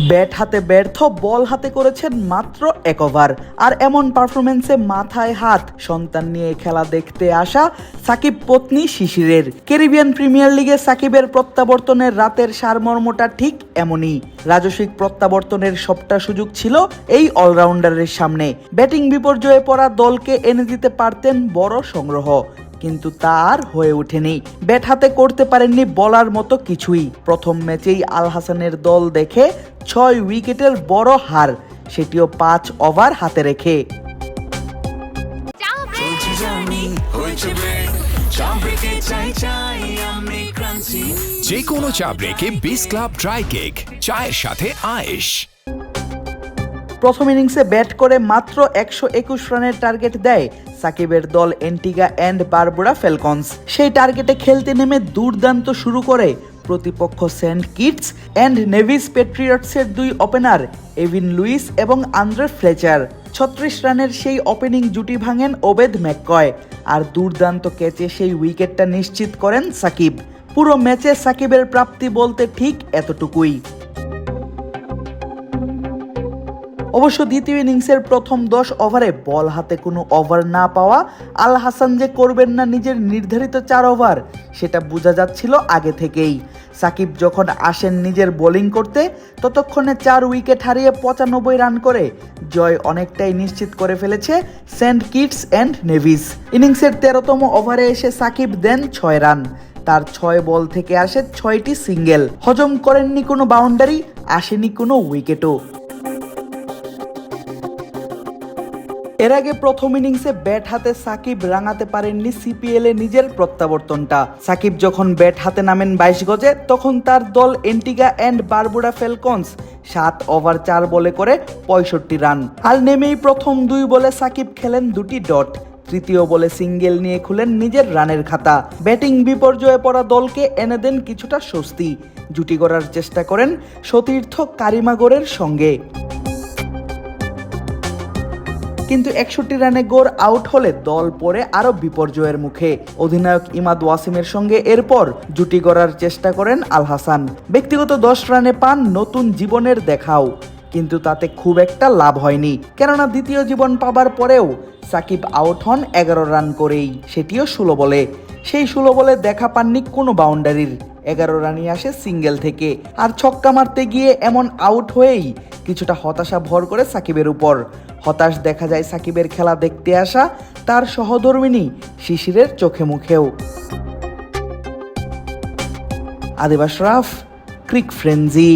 Bat হাতে ব্যর্থ, বল হাতে করেছেন মাত্র এক ওভার। আর এমন পারফরমেন্সে মাথায় হাত, সন্তান নিয়ে খেলা দেখতে আসা সাকিব পত্নী শিশিরের। ক্যারিবিয়ান প্রিমিয়ার লিগে সাকিবের প্রত্যাবর্তনের রাতের সারমর্মটা ঠিক এমনই। রাজস্বিক প্রত্যাবর্তনের সবটা সুযোগ ছিল এই অলরাউন্ডারের সামনে। ব্যাটিং বিপর্যয়ে পড়া দলকে এনে দিতে পারতেন বড় সংগ্রহ। কিন্তু তার হয়ে ওঠেনি। ব্যাট হাতে করতে পারেননি বলার মতো কিছুই। প্রথম ম্যাচেই আল হাসানের দল দেখে ছয় উইকেটের বড় হার সেটিও পাঁচ ওভার হাতে রেখে। যে কোনো চা ব্রেকে বিস ক্লাব ড্রাই কেক চায়ের সাথে আয়েশ। প্রথম ইনিংসে ব্যাট করে মাত্র একশো একুশ রানের টার্গেট দেয় সাকিবের দল এন্টিগা অ্যান্ড বারবুড়া ফেলকনস সেই টার্গেটে খেলতে নেমে দুর্দান্ত শুরু করে প্রতিপক্ষ সেন্ট কিটস অ্যান্ড নেভিস পেট্রিয়টসের দুই ওপেনার এভিন লুইস এবং আন্দ্রে ফ্লেচার। ছত্রিশ রানের সেই ওপেনিং জুটি ভাঙেন ওবেদ ম্যাককয় আর দুর্দান্ত ক্যাচে সেই উইকেটটা নিশ্চিত করেন সাকিব। পুরো ম্যাচে সাকিবের প্রাপ্তি বলতে ঠিক এতটুকুই। অবশ্য দ্বিতীয় ইনিংসের প্রথম দশ ওভারে বল হাতে কোনো ওভার না পাওয়া আল হাসান যে করবেন না নিজের নির্ধারিত চার ওভার, সেটা বোঝা যাচ্ছিল আগে থেকেই। সাকিব যখন আসেন নিজের বোলিং করতে, ততক্ষণে চার উইকেট হারিয়ে পঁচানব্বই রান করে জয় অনেকটাই নিশ্চিত করে ফেলেছে সেন্ট কিটস অ্যান্ড নেভিস। ইনিংসের তেরোতম ওভারে এসে সাকিব দেন ছয় রান। তার ছয় বল থেকে আসে ছয়টি সিঙ্গেল। হজম করেননি কোনো বাউন্ডারি, আসেনি কোনো উইকেটও। এর আগে প্রথম ইনিংসে ব্যাট হাতে সাকিব রাঙাতে পারেননি সিপিএল এ নিজের প্রত্যাবর্তনটা। সাকিব যখন ব্যাট হাতে নামেন বাইশ গজে, তখন তার দল এন্টিগা অ্যান্ড বারবুডা ফেলকনস সাত ওভার চার বলে করে পঁয়ষট্টি রান। আর নেমেই প্রথম দুই বলে সাকিব খেলেন দুটি ডট। তৃতীয় বলে সিঙ্গেল নিয়ে খুলেন নিজের রানের খাতা। ব্যাটিং বিপর্যয়ে পড়া দলকে এনে দেন কিছুটা স্বস্তি। জুটি করার চেষ্টা করেন সতীর্থ কারিমাগরের সঙ্গে। কিন্তু একষট্টি রানে গোর আউট হলে দল পড়ে আরও বিপর্যয়ের মুখে। অধিনায়ক ইমাদ ওয়াসিমের সঙ্গে এরপর জুটি গড়ার চেষ্টা করেন আল হাসান। ব্যক্তিগত দশ রানে পান নতুন জীবনের দেখাও, কিন্তু তাতে খুব একটা লাভ হয়নি। কেননা দ্বিতীয় জীবন পাবার পরেও সাকিব আউট হন এগারো রান করেই, সেটিও ষোলো বলে। সেই ষোলো বলে দেখা পাননি কোনো বাউন্ডারির। এগারো রানই আসে সিঙ্গেল থেকে, আর ছক্কা মারতে গিয়ে এমন আউট হয়েই কিছুটা হতাশা ভর করে সাকিবের উপর। হতাশ দেখা যায় সাকিবের খেলা দেখতে আসা তার সহধর্মিনী শিশিরের চোখে মুখেও। আদিবাস রাফ, ক্রিক ফ্রেঞ্জি